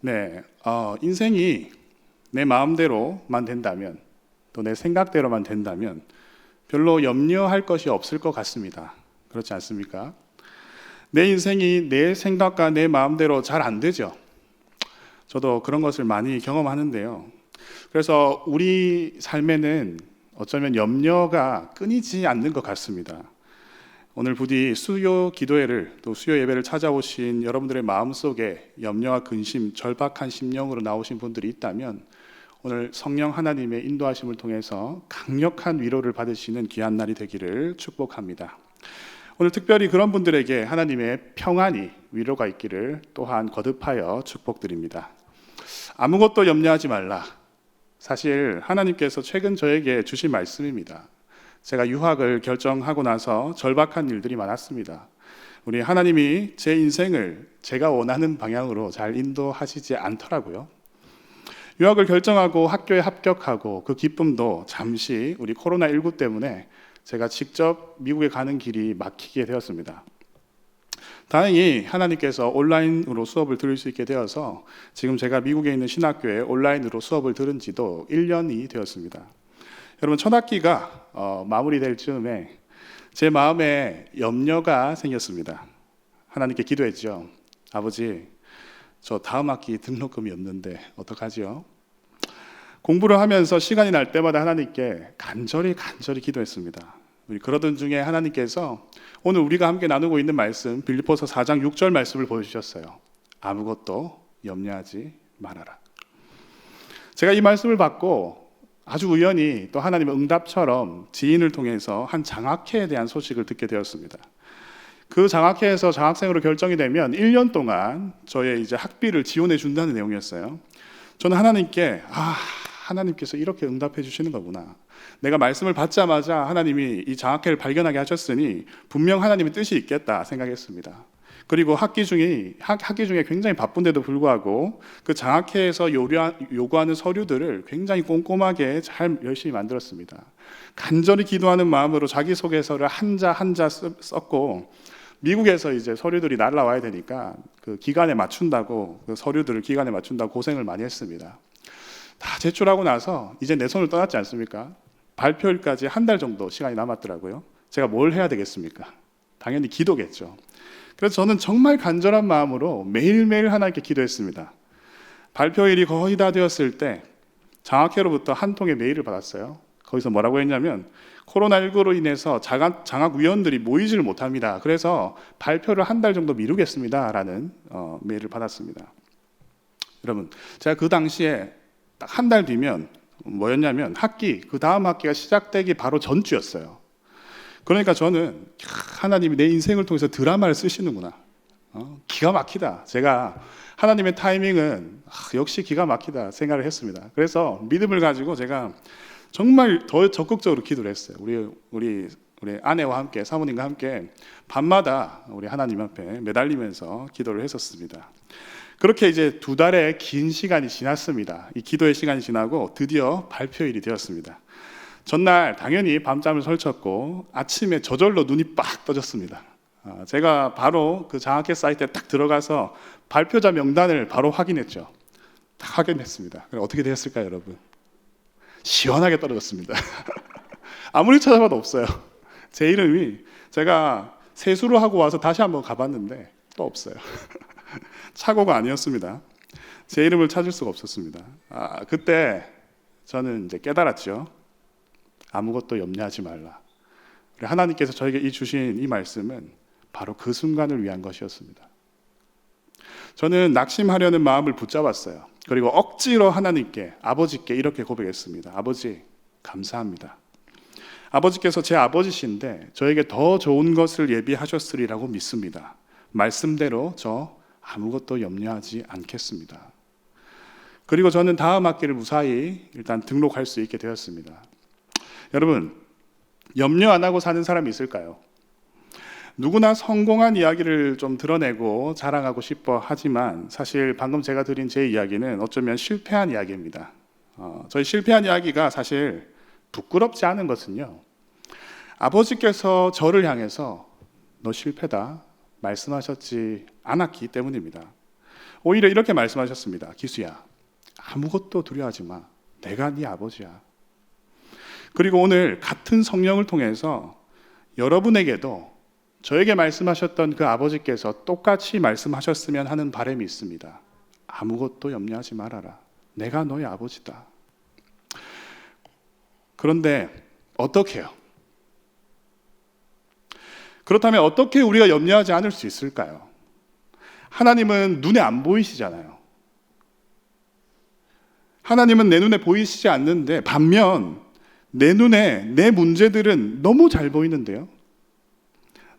네, 어, 인생이 내 마음대로만 된다면 또 내 생각대로만 된다면 별로 염려할 것이 없을 것 같습니다. 그렇지 않습니까? 내 인생이 내 생각과 내 마음대로 잘 안 되죠. 저도 그런 것을 많이 경험하는데요. 그래서 우리 삶에는 어쩌면 염려가 끊이지 않는 것 같습니다. 오늘 부디 수요 기도회를 또 수요 예배를 찾아오신 여러분들의 마음 속에 염려와 근심, 절박한 심령으로 나오신 분들이 있다면 오늘 성령 하나님의 인도하심을 통해서 강력한 위로를 받으시는 귀한 날이 되기를 축복합니다. 오늘 특별히 그런 분들에게 하나님의 평안이 위로가 있기를 또한 거듭하여 축복드립니다. 아무것도 염려하지 말라. 사실 하나님께서 최근 저에게 주신 말씀입니다. 제가 유학을 결정하고 나서 절박한 일들이 많았습니다. 우리 하나님이 제 인생을 제가 원하는 방향으로 잘 인도하시지 않더라고요. 유학을 결정하고 학교에 합격하고 그 기쁨도 잠시 우리 코로나19 때문에 제가 직접 미국에 가는 길이 막히게 되었습니다. 다행히 하나님께서 온라인으로 수업을 들을 수 있게 되어서 지금 제가 미국에 있는 신학교에 온라인으로 수업을 들은 지도 1년이 되었습니다. 여러분 첫 학기가 어, 마무리될 즈음에 제 마음에 염려가 생겼습니다. 하나님께 기도했죠. 아버지, 저 다음 학기 등록금이 없는데 어떡하지요? 공부를 하면서 시간이 날 때마다 하나님께 간절히 간절히 기도했습니다. 그러던 중에 하나님께서 오늘 우리가 함께 나누고 있는 말씀 빌립보서 4장 6절 말씀을 보여주셨어요. 아무것도 염려하지 말아라. 제가 이 말씀을 받고 아주 우연히 또 하나님의 응답처럼 지인을 통해서 한 장학회에 대한 소식을 듣게 되었습니다. 그 장학회에서 장학생으로 결정이 되면 1년 동안 저의 이제 학비를 지원해 준다는 내용이었어요. 저는 하나님께 아 하나님께서 이렇게 응답해 주시는 거구나. 내가 말씀을 받자마자 하나님이 이 장학회를 발견하게 하셨으니 분명 하나님의 뜻이 있겠다 생각했습니다. 그리고 학기 중에 학, 학기 중에 굉장히 바쁜데도 불구하고 그 장학회에서 요구하, 요구하는 서류들을 굉장히 꼼꼼하게 잘 열심히 만들었습니다. 간절히 기도하는 마음으로 자기 소개서를 한자 한자 썼고 미국에서 이제 서류들이 날라와야 되니까 그 기간에 맞춘다고 그 서류들을 기간에 맞춘다고 고생을 많이 했습니다. 다 제출하고 나서 이제 내 손을 떠났지 않습니까? 발표일까지 한 달 정도 시간이 남았더라고요. 제가 뭘 해야 되겠습니까? 당연히 기도겠죠. 그래서 저는 정말 간절한 마음으로 매일매일 하나님께 기도했습니다. 발표일이 거의 다 되었을 때 장학회로부터 한 통의 메일을 받았어요. 거기서 뭐라고 했냐면 코로나19로 인해서 장학, 장학 위원들이 모이지를 못합니다. 그래서 발표를 한 달 정도 미루겠습니다. 라는 어, 메일을 받았습니다. 여러분, 제가 그 당시에 딱 한 달 뒤면 뭐였냐면 학기, 그 다음 학기가 시작되기 바로 전주였어요. 그러니까 저는 하나님이 내 인생을 통해서 드라마를 쓰시는구나. 어, 기가 막히다. 제가 하나님의 타이밍은 아, 역시 기가 막히다 생각을 했습니다. 그래서 믿음을 가지고 제가 정말 더 적극적으로 기도를 했어요. 우리 우리 우리 아내와 함께 사모님과 함께 밤마다 우리 하나님 앞에 매달리면서 기도를 했었습니다. 그렇게 이제 두 달의 긴 시간이 지났습니다. 이 기도의 시간이 지나고 드디어 발표일이 되었습니다. 전날 당연히 밤잠을 설쳤고 아침에 저절로 눈이 빡 떠졌습니다. 아, 제가 바로 그 장학회 사이트에 딱 들어가서 발표자 명단을 바로 확인했죠. 딱 확인했습니다. 어떻게 되었을까요, 여러분? 시원하게 떨어졌습니다. 아무리 찾아봐도 없어요. 제 이름이 제가 세수를 하고 와서 다시 한번 가봤는데 또 없어요. 착오가 아니었습니다. 제 이름을 찾을 수가 없었습니다. 아, 그때 저는 이제 깨달았죠. 아무것도 염려하지 말라. 하나님께서 저에게 이 주신 이 말씀은 바로 그 순간을 위한 것이었습니다. 저는 낙심하려는 마음을 붙잡았어요. 그리고 억지로 하나님께 아버지께 이렇게 고백했습니다. 아버지 감사합니다. 아버지께서 제 아버지신데 저에게 더 좋은 것을 예비하셨으리라고 믿습니다. 말씀대로 저 아무것도 염려하지 않겠습니다. 그리고 저는 다음 학기를 무사히 일단 등록할 수 있게 되었습니다. 여러분, 염려 안 하고 사는 사람이 있을까요? 누구나 성공한 이야기를 좀 드러내고 자랑하고 싶어 하지만 사실 방금 제가 드린 제 이야기는 어쩌면 실패한 이야기입니다. 어, 저희 실패한 이야기가 사실 부끄럽지 않은 것은요. 아버지께서 저를 향해서 너 실패다 말씀하셨지 않았기 때문입니다. 오히려 이렇게 말씀하셨습니다. 기수야, 아무것도 두려워하지 마. 내가 네 아버지야. 그리고 오늘 같은 성령을 통해서 여러분에게도 저에게 말씀하셨던 그 아버지께서 똑같이 말씀하셨으면 하는 바람이 있습니다. 아무것도 염려하지 말아라. 내가 너의 아버지다. 그런데 어떻게 해요? 그렇다면 어떻게 우리가 염려하지 않을 수 있을까요? 하나님은 눈에 안 보이시잖아요. 하나님은 내 눈에 보이시지 않는데 반면 내 눈에 내 문제들은 너무 잘 보이는데요.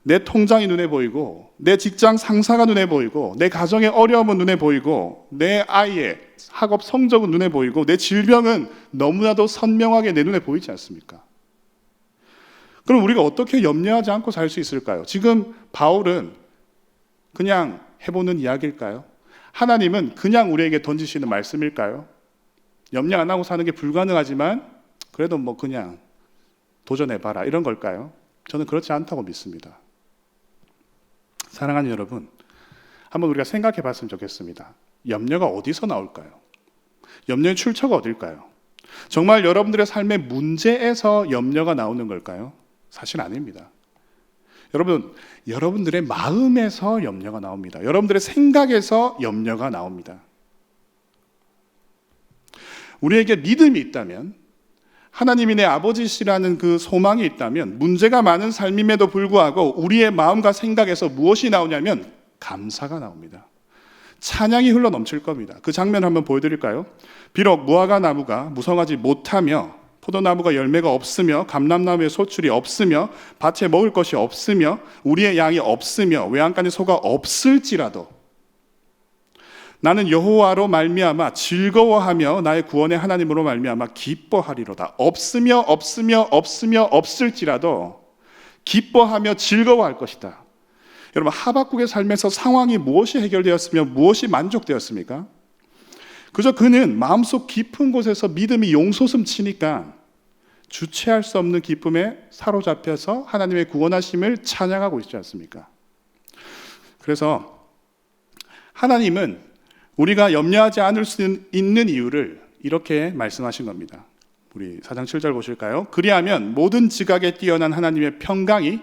내 통장이 눈에 보이고 내 직장 상사가 눈에 보이고 내 가정의 어려움은 눈에 보이고 내 아이의 학업 성적은 눈에 보이고 내 질병은 너무나도 선명하게 내 눈에 보이지 않습니까? 그럼 우리가 어떻게 염려하지 않고 살 수 있을까요? 지금 바울은 그냥 해보는 이야기일까요? 하나님은 그냥 우리에게 던지시는 말씀일까요? 염려 안 하고 사는 게 불가능하지만 그래도 뭐 그냥 도전해봐라 이런 걸까요? 저는 그렇지 않다고 믿습니다. 사랑하는 여러분, 한번 우리가 생각해 봤으면 좋겠습니다. 염려가 어디서 나올까요? 염려의 출처가 어딜까요? 정말 여러분들의 삶의 문제에서 염려가 나오는 걸까요? 사실 아닙니다. 여러분, 여러분들의 마음에서 염려가 나옵니다. 여러분들의 생각에서 염려가 나옵니다. 우리에게 믿음이 있다면, 하나님이 내 아버지시라는 그 소망이 있다면, 문제가 많은 삶임에도 불구하고 우리의 마음과 생각에서 무엇이 나오냐면 감사가 나옵니다. 찬양이 흘러 넘칠 겁니다. 그 장면 한번 보여드릴까요? 비록 무화과 나무가 무성하지 못하며 포도나무가 열매가 없으며 감람나무의 소출이 없으며 밭에 먹을 것이 없으며 우리의 양이 없으며 외양간의 소가 없을지라도 나는 여호와로 말미암아 즐거워하며 나의 구원의 하나님으로 말미암아 기뻐하리로다. 없으며 없으며 없으며 없을지라도 기뻐하며 즐거워할 것이다. 여러분 하박국의 삶에서 상황이 무엇이 해결되었으며 무엇이 만족되었습니까? 그저 그는 마음속 깊은 곳에서 믿음이 용솟음 치니까 주체할 수 없는 기쁨에 사로잡혀서 하나님의 구원하심을 찬양하고 있지 않습니까? 그래서 하나님은 우리가 염려하지 않을 수 있는 이유를 이렇게 말씀하신 겁니다. 우리 사장 7절 보실까요? 그리하면 모든 지각에 뛰어난 하나님의 평강이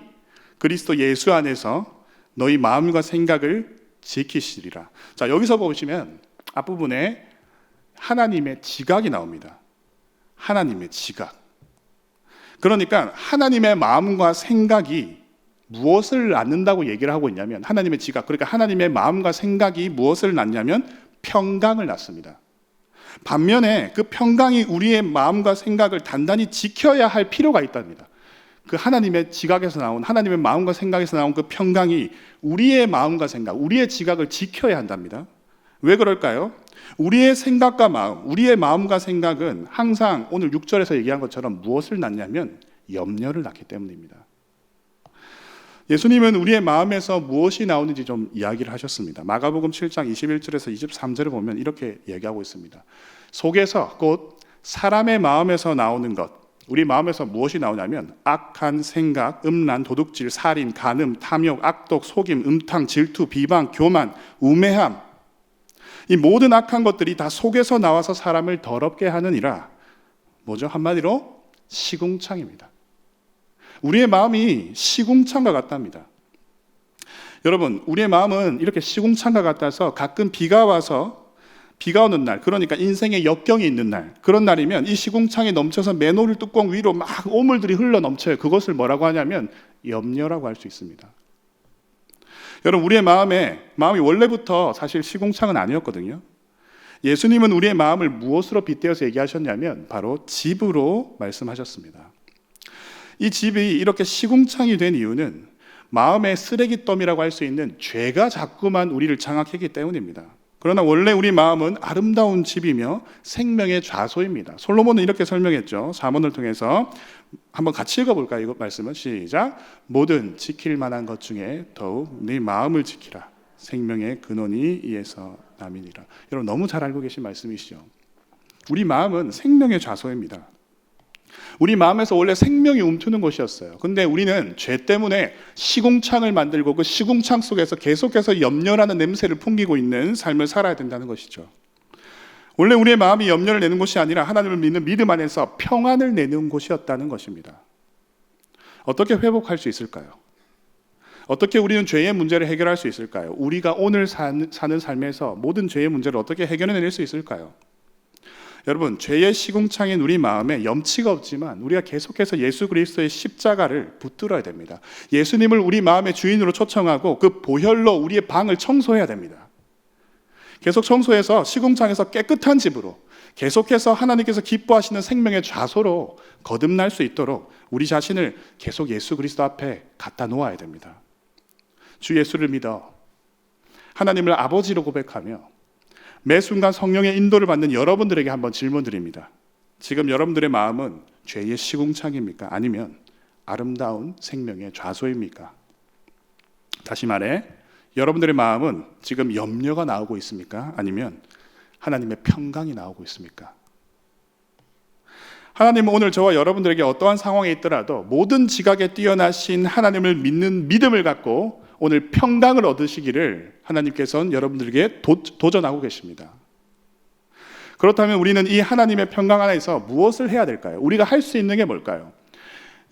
그리스도 예수 안에서 너희 마음과 생각을 지키시리라. 자, 여기서 보시면 앞부분에 하나님의 지각이 나옵니다. 하나님의 지각. 그러니까 하나님의 마음과 생각이 무엇을 낳는다고 얘기를 하고 있냐면 하나님의 지각. 그러니까 하나님의 마음과 생각이 무엇을 낳냐면 평강을 낳습니다. 반면에 그 평강이 우리의 마음과 생각을 단단히 지켜야 할 필요가 있답니다. 그 하나님의 지각에서 나온 하나님의 마음과 생각에서 나온 그 평강이 우리의 마음과 생각, 우리의 지각을 지켜야 한답니다. 왜 그럴까요? 우리의 생각과 마음, 우리의 마음과 생각은 항상 오늘 6절에서 얘기한 것처럼 무엇을 낳냐면 염려를 낳기 때문입니다. 예수님은 우리의 마음에서 무엇이 나오는지 좀 이야기를 하셨습니다. 마가복음 7장 21절에서 23절을 보면 이렇게 얘기하고 있습니다. 속에서 곧 사람의 마음에서 나오는 것, 우리 마음에서 무엇이 나오냐면 악한 생각, 음란, 도둑질, 살인, 간음, 탐욕, 악독, 속임, 음탕, 질투, 비방, 교만, 우매함. 이 모든 악한 것들이 다 속에서 나와서 사람을 더럽게 하느니라. 뭐죠? 한마디로 시궁창입니다. 우리의 마음이 시궁창과 같답니다. 여러분, 우리의 마음은 이렇게 시궁창과 같아서 가끔 비가 와서 비가 오는 날, 그러니까 인생의 역경이 있는 날, 그런 날이면 이 시궁창이 넘쳐서 맨홀 뚜껑 위로 막 오물들이 흘러 넘쳐요. 그것을 뭐라고 하냐면 염려라고 할 수 있습니다. 여러분, 우리의 마음에, 마음이 원래부터 사실 시궁창은 아니었거든요. 예수님은 우리의 마음을 무엇으로 빗대어서 얘기하셨냐면 바로 집으로 말씀하셨습니다. 이 집이 이렇게 시궁창이 된 이유는 마음의 쓰레기더미라고 할 수 있는 죄가 자꾸만 우리를 장악했기 때문입니다. 그러나 원래 우리 마음은 아름다운 집이며 생명의 좌소입니다. 솔로몬은 이렇게 설명했죠. 사문을 통해서 한번 같이 읽어볼까요? 이거 말씀은 시작. 모든 지킬 만한 것 중에 더욱 네 마음을 지키라. 생명의 근원이 이에서 남이니라. 여러분 너무 잘 알고 계신 말씀이시죠. 우리 마음은 생명의 좌소입니다. 우리 마음에서 원래 생명이 움트는 곳이었어요. 근데 우리는 죄 때문에 시궁창을 만들고 그 시궁창 속에서 계속해서 염려라는 냄새를 풍기고 있는 삶을 살아야 된다는 것이죠. 원래 우리의 마음이 염려를 내는 곳이 아니라 하나님을 믿는 믿음 안에서 평안을 내는 곳이었다는 것입니다. 어떻게 회복할 수 있을까요? 어떻게 우리는 죄의 문제를 해결할 수 있을까요? 우리가 오늘 사는 삶에서 모든 죄의 문제를 어떻게 해결해낼 수 있을까요? 여러분, 죄의 시궁창인 우리 마음에 염치가 없지만 우리가 계속해서 예수 그리스도의 십자가를 붙들어야 됩니다. 예수님을 우리 마음의 주인으로 초청하고 그 보혈로 우리의 방을 청소해야 됩니다. 계속 청소해서 시궁창에서 깨끗한 집으로 계속해서 하나님께서 기뻐하시는 생명의 좌소로 거듭날 수 있도록 우리 자신을 계속 예수 그리스도 앞에 갖다 놓아야 됩니다. 주 예수를 믿어 하나님을 아버지로 고백하며 매 순간 성령의 인도를 받는 여러분들에게 한번 질문 드립니다. 지금 여러분들의 마음은 죄의 시궁창입니까? 아니면 아름다운 생명의 좌소입니까? 다시 말해, 여러분들의 마음은 지금 염려가 나오고 있습니까? 아니면 하나님의 평강이 나오고 있습니까? 하나님은 오늘 저와 여러분들에게 어떠한 상황에 있더라도 모든 지각에 뛰어나신 하나님을 믿는 믿음을 갖고 오늘 평강을 얻으시기를 하나님께서는 여러분들에게 도, 도전하고 계십니다. 그렇다면 우리는 이 하나님의 평강 안에서 무엇을 해야 될까요? 우리가 할 수 있는 게 뭘까요?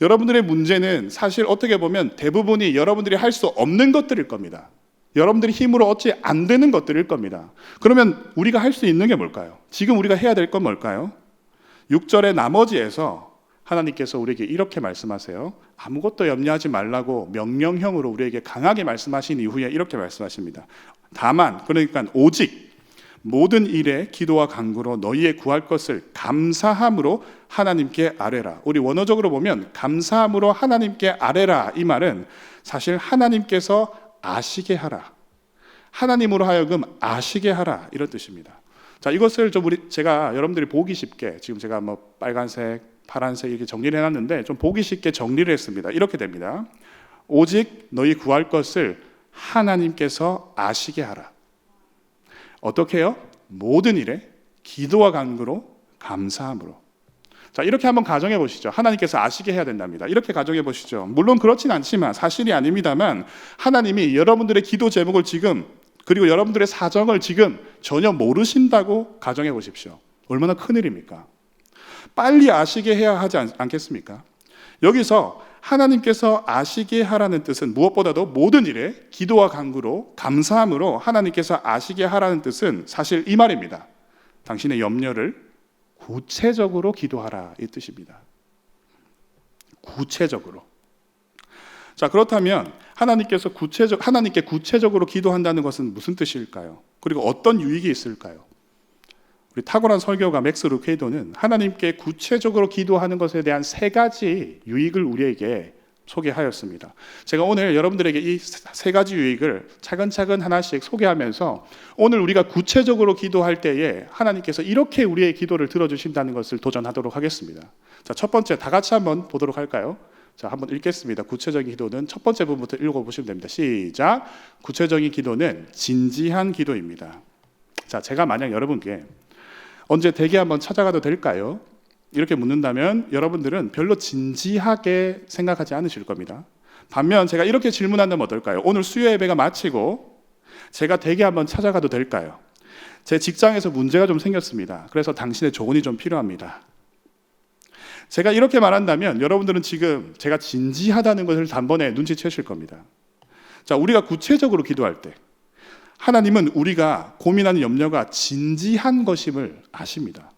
여러분들의 문제는 사실 어떻게 보면 대부분이 여러분들이 할 수 없는 것들일 겁니다. 여러분들이 힘으로 얻지 안 되는 것들일 겁니다. 그러면 우리가 할 수 있는 게 뭘까요? 지금 우리가 해야 될 건 뭘까요? 6절의 나머지에서 하나님께서 우리에게 이렇게 말씀하세요. 아무것도 염려하지 말라고 명령형으로 우리에게 강하게 말씀하신 이후에 이렇게 말씀하십니다. 다만 그러니까 오직 모든 일에 기도와 간구로 너희의 구할 것을 감사함으로 하나님께 아뢰라. 우리 원어적으로 보면 감사함으로 하나님께 아뢰라 이 말은 사실 하나님께서 아시게 하라. 하나님으로 하여금 아시게 하라 이런 뜻입니다. 자, 이것을 좀 우리 제가 여러분들이 보기 쉽게 지금 제가 뭐 빨간색, 파란색 이렇게 정리를 해놨는데 좀 보기 쉽게 정리를 했습니다. 이렇게 됩니다. 오직 너희 구할 것을 하나님께서 아시게 하라. 어떻게 해요? 모든 일에 기도와 간구로 감사함으로. 자, 이렇게 한번 가정해 보시죠. 하나님께서 아시게 해야 된답니다. 이렇게 가정해 보시죠. 물론 그렇진 않지만 사실이 아닙니다만 하나님이 여러분들의 기도 제목을 지금 그리고 여러분들의 사정을 지금 전혀 모르신다고 가정해 보십시오. 얼마나 큰일입니까? 빨리 아시게 해야 하지 않, 겠습니까 여기서 하나님께서 아시게 하라는 뜻은 무엇보다도 모든 일에 기도와 간구로 감사함으로 하나님께서 아시게 하라는 뜻은 사실 이 말입니다. 당신의 염려를 구체적으로 기도하라 이 뜻입니다. 구체적으로. 자, 그렇다면 하나님께서 구체적 하나님께 구체적으로 기도한다는 것은 무슨 뜻일까요? 그리고 어떤 유익이 있을까요? 우리 탁월한 설교가 맥스 루케이도는 하나님께 구체적으로 기도하는 것에 대한 세 가지 유익을 우리에게 소개하였습니다. 제가 오늘 여러분들에게 이 세 가지 유익을 차근차근 하나씩 소개하면서 오늘 우리가 구체적으로 기도할 때에 하나님께서 이렇게 우리의 기도를 들어주신다는 것을 도전하도록 하겠습니다. 자, 첫 번째 다 같이 한번 보도록 할까요? 자, 한번 읽겠습니다. 구체적인 기도는 첫 번째 부분부터 읽어보시면 됩니다. 시작. 구체적인 기도는 진지한 기도입니다. 자, 제가 만약 여러분께 언제 대기 한번 찾아가도 될까요? 이렇게 묻는다면 여러분들은 별로 진지하게 생각하지 않으실 겁니다. 반면 제가 이렇게 질문한다면 어떨까요? 오늘 수요 예배가 마치고 제가 대기 한번 찾아가도 될까요? 제 직장에서 문제가 좀 생겼습니다. 그래서 당신의 조언이 좀 필요합니다. 제가 이렇게 말한다면 여러분들은 지금 제가 진지하다는 것을 단번에 눈치채실 겁니다. 자, 우리가 구체적으로 기도할 때 하나님은 우리가 고민하는 염려가 진지한 것임을 아십니다.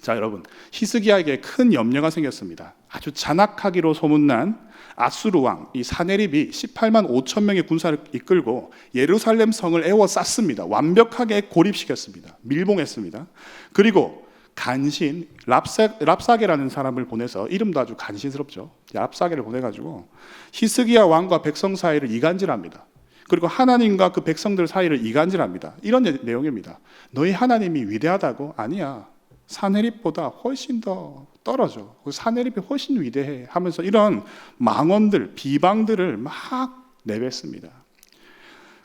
자, 여러분. 히스기야에게 큰 염려가 생겼습니다. 아주 잔악하기로 소문난 아수르 왕, 이 사네립이 18만 5천 명의 군사를 이끌고 예루살렘 성을 에워쌌습니다. 완벽하게 고립시켰습니다. 밀봉했습니다. 그리고 간신 랍사, 랍사게라는 사람을 보내서 이름도 아주 간신스럽죠. 랍사게를 보내가지고 히스기야 왕과 백성 사이를 이간질합니다. 그리고 하나님과 그 백성들 사이를 이간질합니다. 이런 내용입니다. 너희 하나님이 위대하다고? 아니야. 사내립보다 훨씬 더 떨어져. 그 사내립이 훨씬 위대해. 하면서 이런 망언들, 비방들을 막 내뱉습니다.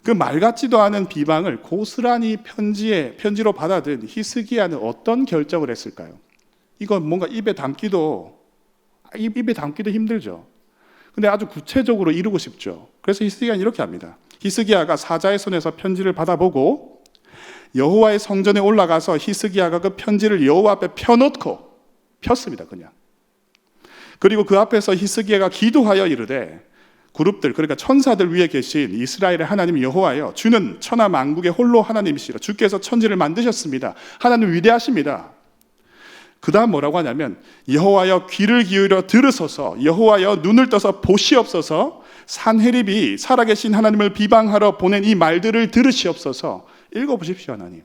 그 말 같지도 않은 비방을 고스란히 편지에 편지로 받아든 히스기야는 어떤 결정을 했을까요? 이거 뭔가 입에 담기도 입- 입에 담기도 힘들죠. 근데 아주 구체적으로 이루고 싶죠. 그래서 히스기야는 이렇게 합니다. 히스기야가 사자의 손에서 편지를 받아보고 여호와의 성전에 올라가서 히스기야가 그 편지를 여호와 앞에 펴놓고 폈습니다. 그냥. 그리고 그 앞에서 히스기야가 기도하여 이르되 그룹들 그러니까 천사들 위에 계신 이스라엘의 하나님 여호와여 주는 천하 만국의 홀로 하나님이시라 주께서 천지를 만드셨습니다. 하나님 위대하십니다. 그다음 뭐라고 하냐면 여호와여 귀를 기울여 들으소서 여호와여 눈을 떠서 보시옵소서 산헤립이 살아계신 하나님을 비방하러 보낸 이 말들을 들으시옵소서 읽어보십시오 하나님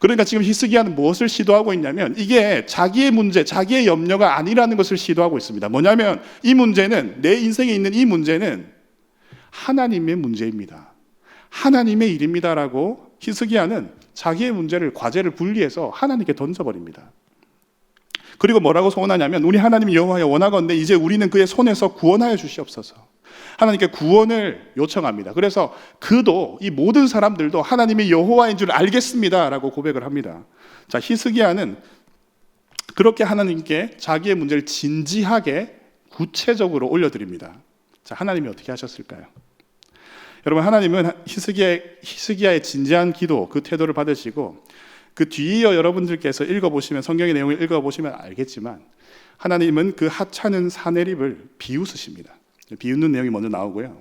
그러니까 지금 히스기야는 무엇을 시도하고 있냐면 이게 자기의 문제, 자기의 염려가 아니라는 것을 시도하고 있습니다. 뭐냐면 이 문제는 내 인생에 있는 이 문제는 하나님의 문제입니다. 하나님의 일입니다라고 히스기야는 자기의 문제를 과제를 분리해서 하나님께 던져버립니다. 그리고 뭐라고 소원하냐면 우리 하나님 여호와여 원하건대 이제 우리는 그의 손에서 구원하여 주시옵소서. 하나님께 구원을 요청합니다. 그래서 그도 이 모든 사람들도 하나님의 여호와인 줄 알겠습니다라고 고백을 합니다. 자, 히스기야는 그렇게 하나님께 자기의 문제를 진지하게 구체적으로 올려드립니다. 자, 하나님이 어떻게 하셨을까요? 여러분 하나님은 히스기야, 히스기야의 진지한 기도 그 태도를 받으시고 그 뒤이어 여러분들께서 읽어보시면 성경의 내용을 읽어보시면 알겠지만 하나님은 그 하찮은 사내립을 비웃으십니다. 비웃는 내용이 먼저 나오고요.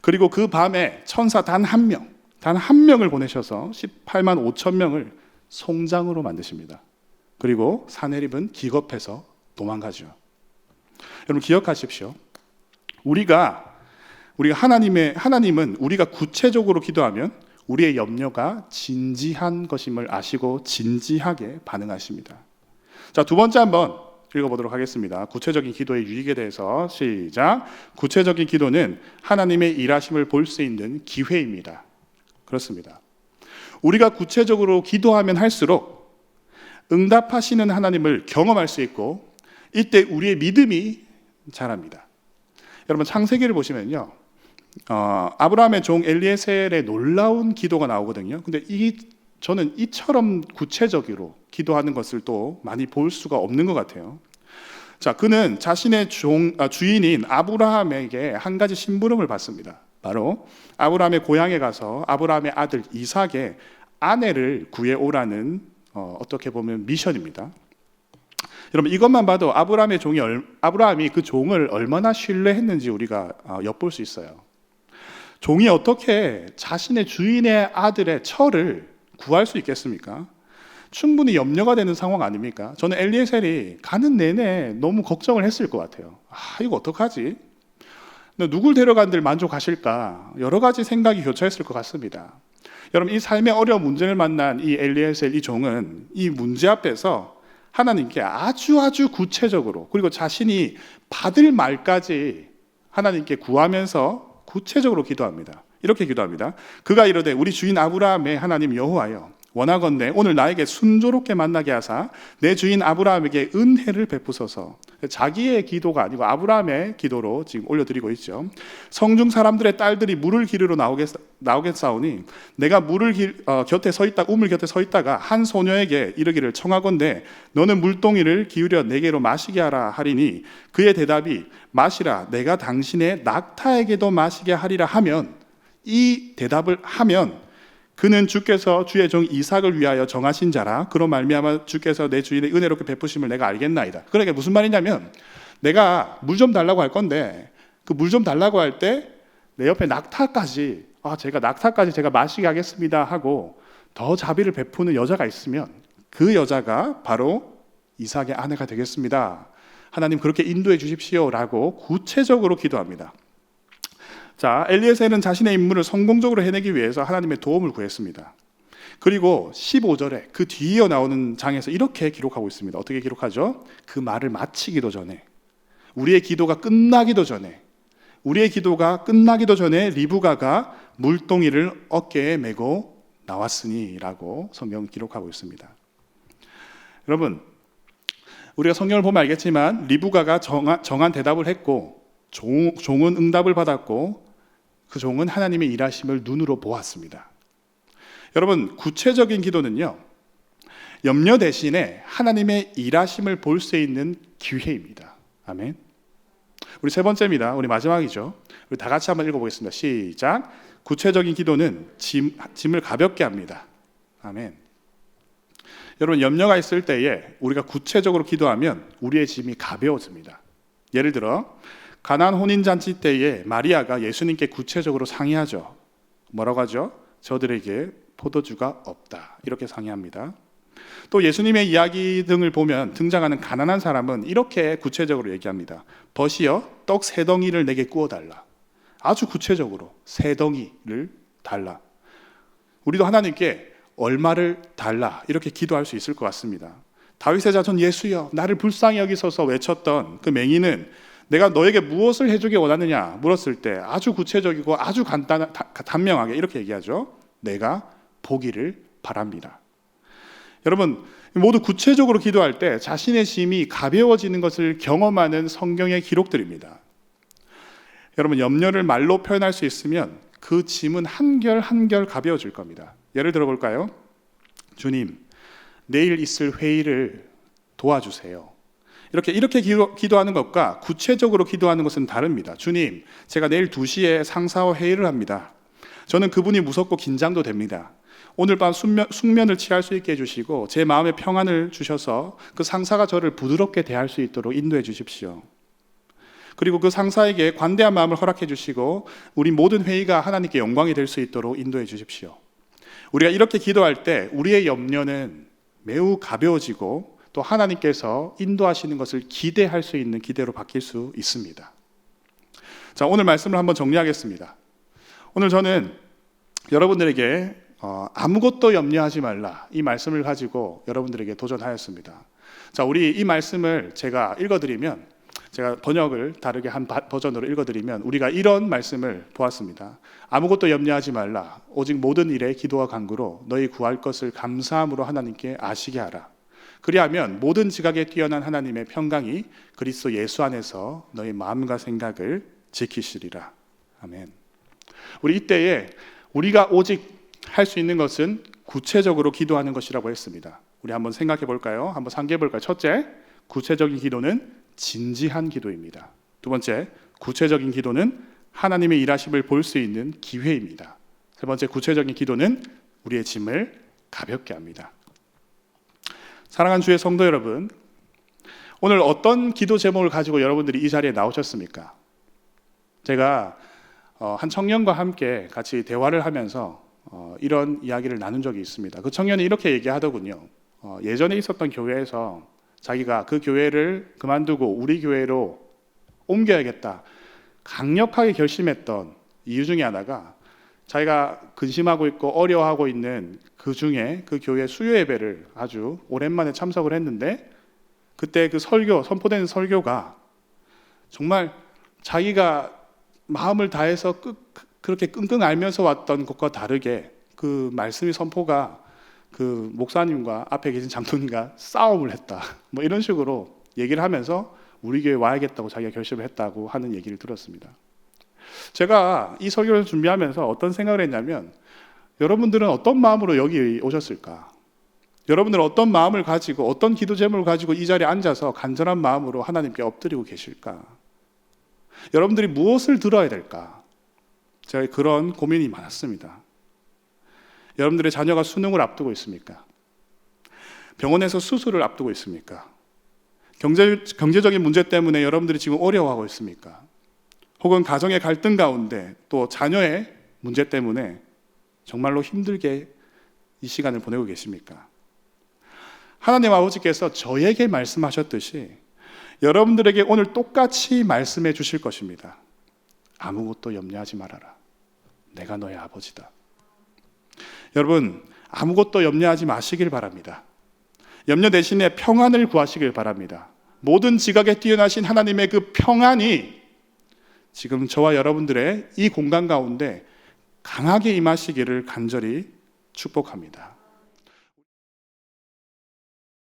그리고 그 밤에 천사 단 한 명, 단 한 명을 보내셔서 18만 5천 명을 송장으로 만드십니다. 그리고 사내립은 기겁해서 도망가죠. 여러분 기억하십시오. 우리가 우리가 하나님의 하나님은 우리가 구체적으로 기도하면 우리의 염려가 진지한 것임을 아시고 진지하게 반응하십니다. 자, 두 번째 한번 읽어보도록 하겠습니다. 구체적인 기도의 유익에 대해서 시작. 구체적인 기도는 하나님의 일하심을 볼 수 있는 기회입니다. 그렇습니다. 우리가 구체적으로 기도하면 할수록 응답하시는 하나님을 경험할 수 있고 이때 우리의 믿음이 자랍니다. 여러분 창세기를 보시면요. 어, 아브라함의 종 엘리에셀의 놀라운 기도가 나오거든요. 근데 이 저는 이처럼 구체적으로 기도하는 것을 또 많이 볼 수가 없는 것 같아요. 자, 그는 자신의 종, 아, 주인인 아브라함에게 한 가지 심부름을 받습니다. 바로 아브라함의 고향에 가서 아브라함의 아들 이삭의 아내를 구해 오라는 어, 어떻게 보면 미션입니다. 여러분 이것만 봐도 아브라함의 종이 얼, 아브라함이 그 종을 얼마나 신뢰했는지 우리가 어, 엿볼 수 있어요. 종이 어떻게 자신의 주인의 아들의 처를 구할 수 있겠습니까? 충분히 염려가 되는 상황 아닙니까? 저는 엘리에셀이 가는 내내 너무 걱정을 했을 것 같아요. 아, 이거 어떡하지? 누굴 데려간들 만족하실까? 여러 가지 생각이 교차했을 것 같습니다. 여러분, 이 삶의 어려운 문제를 만난 이 엘리에셀, 이 종은 이 문제 앞에서 하나님께 아주 아주 구체적으로 그리고 자신이 받을 말까지 하나님께 구하면서 구체적으로 기도합니다. 이렇게 기도합니다. 그가 이르되 우리 주인 아브라함의 하나님 여호와여 원하건대 오늘 나에게 순조롭게 만나게 하사 내 주인 아브라함에게 은혜를 베푸소서. 자기의 기도가 아니고 아브라함의 기도로 지금 올려드리고 있죠. 성중 사람들의 딸들이 물을 기르러 나오겠, 나오겠사오니 내가 물을 기, 어, 곁에 서 있다 우물 곁에 서 있다가 한 소녀에게 이르기를 청하건대 너는 물동이를 기울여 내게로 마시게 하라 하리니 그의 대답이 마시라 내가 당신의 낙타에게도 마시게 하리라 하면 이 대답을 하면 그는 주께서 주의 종 이삭을 위하여 정하신 자라 그로 말미암아 주께서 내 주인의 은혜롭게 베푸심을 내가 알겠나이다. 그러니까 무슨 말이냐면 내가 물 좀 달라고 할 건데 그 물 좀 달라고 할 때 내 옆에 낙타까지 아 제가 낙타까지 제가 마시게 하겠습니다 하고 더 자비를 베푸는 여자가 있으면 그 여자가 바로 이삭의 아내가 되겠습니다. 하나님 그렇게 인도해 주십시오라고 구체적으로 기도합니다. 자, 엘리에셀은 자신의 임무를 성공적으로 해내기 위해서 하나님의 도움을 구했습니다. 그리고 15절에 그 뒤이어 나오는 장에서 이렇게 기록하고 있습니다. 어떻게 기록하죠? 그 말을 마치기도 전에 우리의 기도가 끝나기도 전에 우리의 기도가 끝나기도 전에 리브가가 물동이를 어깨에 메고 나왔으니라고 성경은 기록하고 있습니다. 여러분, 우리가 성경을 보면 알겠지만 리브가가 정한, 정한 대답을 했고 종, 종은 응답을 받았고 그 종은 하나님의 일하심을 눈으로 보았습니다. 여러분, 구체적인 기도는요. 염려 대신에 하나님의 일하심을 볼 수 있는 기회입니다. 아멘. 우리 세 번째입니다. 우리 마지막이죠. 우리 다 같이 한번 읽어보겠습니다. 시작. 구체적인 기도는 짐, 짐을 가볍게 합니다. 아멘. 여러분 염려가 있을 때에 우리가 구체적으로 기도하면 우리의 짐이 가벼워집니다. 예를 들어 가난 혼인 잔치 때에 마리아가 예수님께 구체적으로 상의하죠. 뭐라고 하죠? 저들에게 포도주가 없다. 이렇게 상의합니다. 또 예수님의 이야기 등을 보면 등장하는 가난한 사람은 이렇게 구체적으로 얘기합니다. 벗이여 떡 세 덩이를 내게 구워 달라. 아주 구체적으로 세 덩이를 달라. 우리도 하나님께 얼마를 달라 이렇게 기도할 수 있을 것 같습니다. 다윗의 자손 예수여 나를 불쌍히 여기소서 외쳤던 그 맹인은 내가 너에게 무엇을 해주기 원하느냐 물었을 때 아주 구체적이고 아주 간단 단명하게 이렇게 얘기하죠. 내가 보기를 바랍니다. 여러분 모두 구체적으로 기도할 때 자신의 짐이 가벼워지는 것을 경험하는 성경의 기록들입니다. 여러분 염려를 말로 표현할 수 있으면 그 짐은 한결 한결 가벼워질 겁니다. 예를 들어 볼까요? 주님, 내일 있을 회의를 도와주세요. 이렇게 이렇게 기도, 기도 하는 것과 구체적으로 기도하는 것은 다릅니다. 주님, 제가 내일 2시에 상사와 회의를 합니다. 저는 그분이 무섭고 긴장도 됩니다. 오늘 밤 숙면, 숙면 을 취할 수 있게 해주시고 제 마음에 평안을 주셔서 그 상사가 저를 부드럽게 대할 수 있도록 인도해 주십시오. 그리고 그 상사에게 관대한 마음을 허락해 주시고 우리 모든 회의가 하나님께 영광이 될 수 있도록 인도해 주십시오. 우리가 이렇게 기도할 때 우리의 염려는 매우 가벼워지고 또 하나님께서 인도하시는 것을 기대할 수 있는 기대로 바뀔 수 있습니다. 자, 오늘 말씀을 한번 정리하겠습니다. 오늘 저는 여러분들에게 어, 아무것도 염려하지 말라 이 말씀을 가지고 여러분들에게 도전하였습니다. 자, 우리 이 말씀을 제가 읽어드리면 제가 번역을 다르게 한 버전으로 읽어드리면 우리가 이런 말씀을 보았습니다. 아무것도 염려하지 말라. 오직 모든 일에 기도와 간구로 너희 구할 것을 감사함으로 하나님께 아시게 하라. 그리하면 모든 지각에 뛰어난 하나님의 평강이 그리스도 예수 안에서 너희 마음과 생각을 지키시리라. 아멘. 우리 이때에 우리가 오직 할 수 있는 것은 구체적으로 기도하는 것이라고 했습니다. 우리 한번 생각해 볼까요? 한번 상기해 볼까요? 첫째, 구체적인 기도는 진지한 기도입니다. 두 번째, 구체적인 기도는 하나님의 일하심을 볼 수 있는 기회입니다. 세 번째, 구체적인 기도는 우리의 짐을 가볍게 합니다. 사랑하는 주의 성도 여러분, 오늘 어떤 기도 제목을 가지고 여러분들이 이 자리에 나오셨습니까? 제가 어, 한 청년과 함께 같이 대화를 하면서 어, 이런 이야기를 나눈 적이 있습니다. 그 청년이 이렇게 얘기하더군요. 어, 예전에 있었던 교회에서 자기가 그 교회를 그만두고 우리 교회로 옮겨야겠다. 강력하게 결심했던 이유 중에 하나가 자기가 근심하고 있고 어려워하고 있는 그 중에 그 교회 수요 예배를 아주 오랜만에 참석을 했는데 그때 그 설교 선포된 설교가 정말 자기가 마음을 다해서 끝, 그렇게 끙끙 앓면서 왔던 것과 다르게 그 말씀의 선포가 그 목사님과 앞에 계신 장로님과 싸움을 했다. 뭐 이런 식으로 얘기를 하면서 우리 교회 와야겠다고 자기가 결심을 했다고 하는 얘기를 들었습니다. 제가 이 설교를 준비하면서 어떤 생각을 했냐면 여러분들은 어떤 마음으로 여기 오셨을까? 여러분들은 어떤 마음을 가지고 어떤 기도 제목을 가지고 이 자리에 앉아서 간절한 마음으로 하나님께 엎드리고 계실까? 여러분들이 무엇을 들어야 될까? 제가 그런 고민이 많았습니다. 여러분들의 자녀가 수능을 앞두고 있습니까? 병원에서 수술을 앞두고 있습니까? 경제, 경제적인 문제 때문에 여러분들이 지금 어려워하고 있습니까? 혹은 가정의 갈등 가운데 또 자녀의 문제 때문에 정말로 힘들게 이 시간을 보내고 계십니까? 하나님 아버지께서 저에게 말씀하셨듯이 여러분들에게 오늘 똑같이 말씀해 주실 것입니다. 아무것도 염려하지 말아라. 내가 너의 아버지다. 여러분, 아무것도 염려하지 마시길 바랍니다. 염려 대신에 평안을 구하시길 바랍니다. 모든 지각에 뛰어나신 하나님의 그 평안이 지금 저와 여러분들의 이 공간 가운데 강하게 임하시기를 간절히 축복합니다.